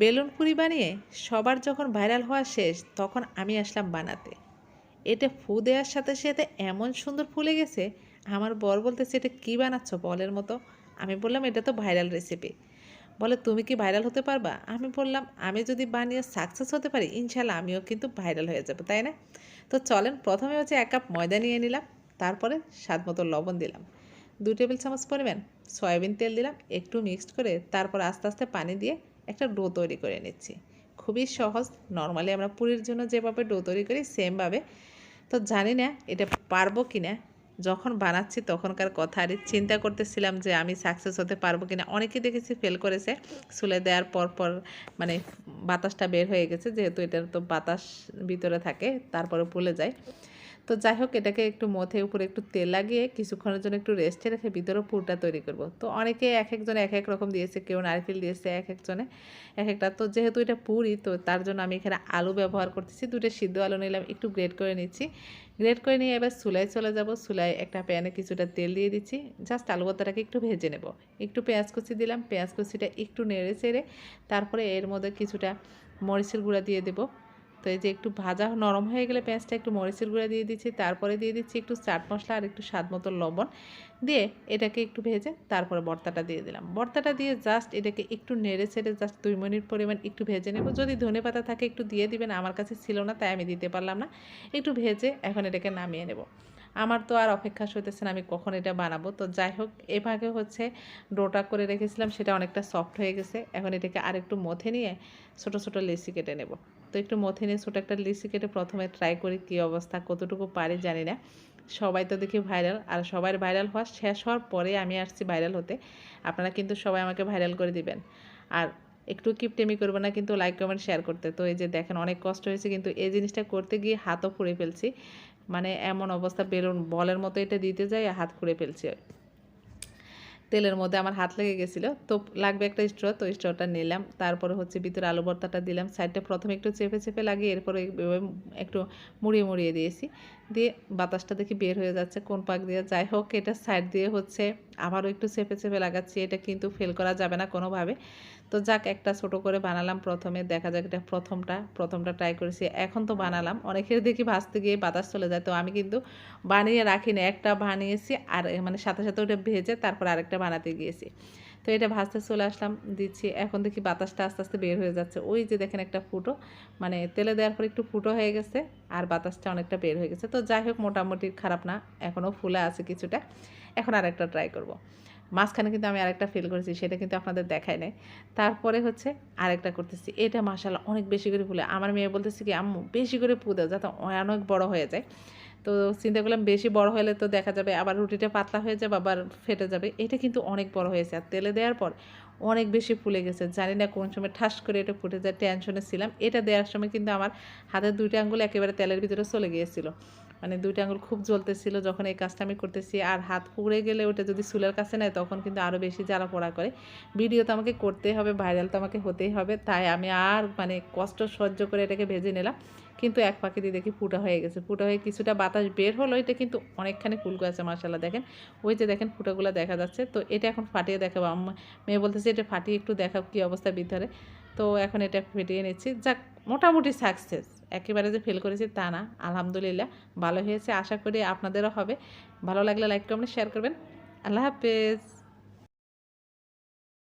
Balloon Puri বানিয়ে সবার যখন ভাইরাল হওয়া শেষ, তখন আমি আসলাম বানাতে। এটা ফু দেওয়ার সাথে সাথে এমন সুন্দর ফুলে গেছে, আমার বর বলতেছে, এটা কী বানাচ্ছ বলের মতো? আমি বললাম, এটা তো ভাইরাল রেসিপি বলে, তুমি কি ভাইরাল হতে পারবা? আমি বললাম, আমি যদি বানিয়ে সাকসেস হতে পারি ইনশাল্লাহ আমিও কিন্তু ভাইরাল হয়ে যাব, তাই না? তো চলেন, প্রথমে হচ্ছে এক কাপ ময়দা নিয়ে নিলাম, তারপরে স্বাদ মতো লবণ দিলাম। দু টেবিল চামচ পরিমাণ সয়াবিন তেল দিলাম, একটু মিক্সড করে, তারপর আস্তে আস্তে পানি দিয়ে একটা ডো তৈরি করে নিচ্ছি। খুবই সহজ নর্মালি আমরা পুরীর জন্য যেভাবে ডো তৈরি করি সেমভাবে তো জানি না এটা পারব কি না যখন বানাচ্ছি তখনকার কথা, আর চিন্তা করতেছিলাম যে আমি সাকসেস হতে পারব কিনা। অনেকে দেখেছি ফেল করেছে সুলে দেওয়ার পর পর মানে বাতাসটা বের হয়ে গেছে, যেহেতু এটার তো বাতাস ভিতরে থাকে, তারপরে ফুলে যায়। তো যাই হোক, এটাকে একটু মথে উপরে একটু তেল লাগিয়ে কিছুক্ষণের জন্য একটু রেস্টে রেখে ভিতরে পুরটা তৈরি করব। তো অনেকে এক একজন এক এক রকম দিয়েছে, কেউ নারকেল দিয়েছে এক একজনে এক একটা। তো যেহেতু এটা পুরি, তো তার জন্য আমি এখানে আলু ব্যবহার করতেছি। দুটো সিদ্ধ আলু নিলাম, একটু গ্রেড করে নিচ্ছি। গ্রেড করে নিয়ে এবার চুলায় চলে যাব। চুলায় একটা প্যানে কিছুটা তেল দিয়ে দিচ্ছি। জাস্ট আলু ভর্তাটাকে একটু ভেজে নেব। একটু পেঁয়াজ কুচি দিলাম। পেঁয়াজ কুচিটা একটু নেড়ে চেড়ে তারপরে এর মধ্যে কিছুটা মরিচের গুঁড়া দিয়ে দেবো। তো এই যে একটু ভাজা নরম হয়ে গেলে পেঁয়াজটা একটু মরিচের গুঁড়া দিয়ে দিচ্ছি, তারপরে দিয়ে দিচ্ছি একটু চাট মশলা আর একটু স্বাদ মতো লবণ। দিয়ে এটাকে একটু ভেজে তারপরে বর্তাটা দিয়ে দিলাম। বর্তাটা দিয়ে জাস্ট এটাকে একটু নেড়ে ছেড়ে জাস্ট দুই মিনিট পরিমাণ একটু ভেজে নেব। যদি ধনে পাতা থাকে একটু দিয়ে দিবেন, আমার কাছে ছিল না, তাই আমি দিতে পারলাম না। একটু ভেজে এখন এটাকে নামিয়ে নেব। আমার তো আর অপেক্ষা সইতেছে না আমি কখন এটা বানাবো। তো যাই হোক এভাবে হচ্ছে ডোটা করে রেখেছিলাম, সেটা অনেকটা সফট হয়ে গেছে। এখন এটাকে আর একটু মথে নিয়ে ছোটো ছোটো লেসি কেটে নেব। তো একটু মথে নিয়ে ছোটো একটা লিচি কেটে প্রথমে ট্রাই করি কী অবস্থা, কতটুকু পারি জানি না। সবাই তো দেখি ভাইরাল আর সবাই ভাইরাল হওয়া শেষ হওয়ার পরে আমি আসছি ভাইরাল হতে। আপনারা কিন্তু সবাই আমাকে ভাইরাল করে দিবেন। আর একটু কিপটেমি করব না, কিন্তু লাইক কমেন্ট শেয়ার করতে। তো এই যে দেখেন, অনেক কষ্ট হয়েছে, কিন্তু এই জিনিসটা করতে গিয়ে হাতও ফুড়ে ফেলছি। মানে এমন অবস্থা, বেলুন বলের মতো এটা দিতে যাই হাত ফুড়ে ফেলছি তেলের মধ্যে আমার হাত লেগে গেছিল, তো লাগবে একটা স্ট্র, তো স্ট্রটা নিলাম। তারপরে হচ্ছে ভিতরে আলু ভর্তাটা দিলাম, সাইডটা প্রথমে একটু চেপে চেপে লাগিয়ে এরপরে একটু মুড়িয়ে মুড়িয়ে দিয়েছি। দিয়ে বাতাসটা দেখি বের হয়ে যাচ্ছে কোন পাক দিয়ে। যাই হোক, এটা সাইড দিয়ে হচ্ছে আবারও একটু চেপে চেপে লাগাচ্ছি, এটা কিন্তু ফেল করা যাবে না কোনোভাবে। তো যাক, একটা ছোট করে বানালাম প্রথমে। দেখা যাক এটা প্রথমটা। প্রথমটা ট্রাই করেছি, এখন তো বানালাম। অনেকের দেখি ভাজতে গিয়ে বাতাস চলে যায়, তো আমি কিন্তু বানিয়ে রাখিনি। একটা বানিয়েছি আর মানে সাথে সাথে ওটা ভেজে তারপর আরেকটা বানাতে গিয়েছি। তো এটা ভাজতে চলে আসলাম, দিচ্ছি। এখন দেখি বাতাসটা আস্তে আস্তে বের হয়ে যাচ্ছে। ওই যে দেখেন একটা ফুটো মানে তেলে দেওয়ার পর একটু ফুটো হয়ে গেছে আর বাতাসটা অনেকটা বের হয়ে গেছে। তো যাই হোক, মোটামুটি খারাপ না এখনও ফুলে আছে কিছুটা। এখন আর একটা ট্রাই করব। মাঝখানে কিন্তু আমি আরেকটা ফিল করেছি, সেটা কিন্তু আপনাদের দেখায় নাই। তারপরে হচ্ছে আরেকটা করতেছি। এটা মাসাল্লাহ অনেক বেশি করে ফুলে। আমার মেয়ে বলতেছে কি, আম্মু, বেশি করে পু দাও যাতে অনেক বড় হয়ে যায়। তো চিন্তা করলাম, বেশি বড় হলে তো দেখা যাবে আবার রুটিটা পাতলা হয়ে যাবে, আবার ফেটে যাবে। এটা কিন্তু অনেক বড় হয়েছে। আর তেলে দেওয়ার পর অনেক বেশি ফুলে গেছে। জানি না কোন সময় ঠাস করে এটা ফুটে যায় টেনশনে ছিলাম। এটা দেওয়ার সময় কিন্তু আমার হাতের দুইটা আঙ্গুল একেবারে তেলের ভিতরে চলে গিয়েছিল। মানে দুইটা আঙুল খুব জ্বলতেছিল যখন এই কাজটা আমি করতেছি। আর হাত পুড়ে গেলে ওটা যদি চুলের কাছে নেয়, তখন কিন্তু আরও বেশি জ্বালা পোড়া করে। ভিডিও তো আমাকে করতেই হবে ভাইরাল তো আমাকে হতেই হবে। তাই আমি আর মানে কষ্ট সহ্য করে এটাকে ভেজে নিলাম। কিন্তু এক পাখি দিয়ে দেখি ফুটা হয়ে গেছে। ফুটা হয়ে কিছুটা বাতাস বের হলো, এটা কিন্তু অনেকখানি ফুলকো আছে মার্শাল্লাহ দেখেন। ওই যে দেখেন ফুটাগুলো দেখা যাচ্ছে। তো এটা এখন ফাটিয়ে দেখাবো। মেয়ে বলতেছে, এটা ফাটিয়ে একটু দেখাও কী অবস্থা ভিতরে তো এখন এটা ফেটিয়ে নিচ্ছি। যাক মোটামুটি সাকসেস একেবারে যে ফেল করেছি তা না, আলহামদুলিল্লাহ, ভালো হয়েছে, আশা করি আপনাদেরও হবে। ভালো লাগলে লাইক কমেন্ট শেয়ার করবেন। আল্লাহ হাফেজ।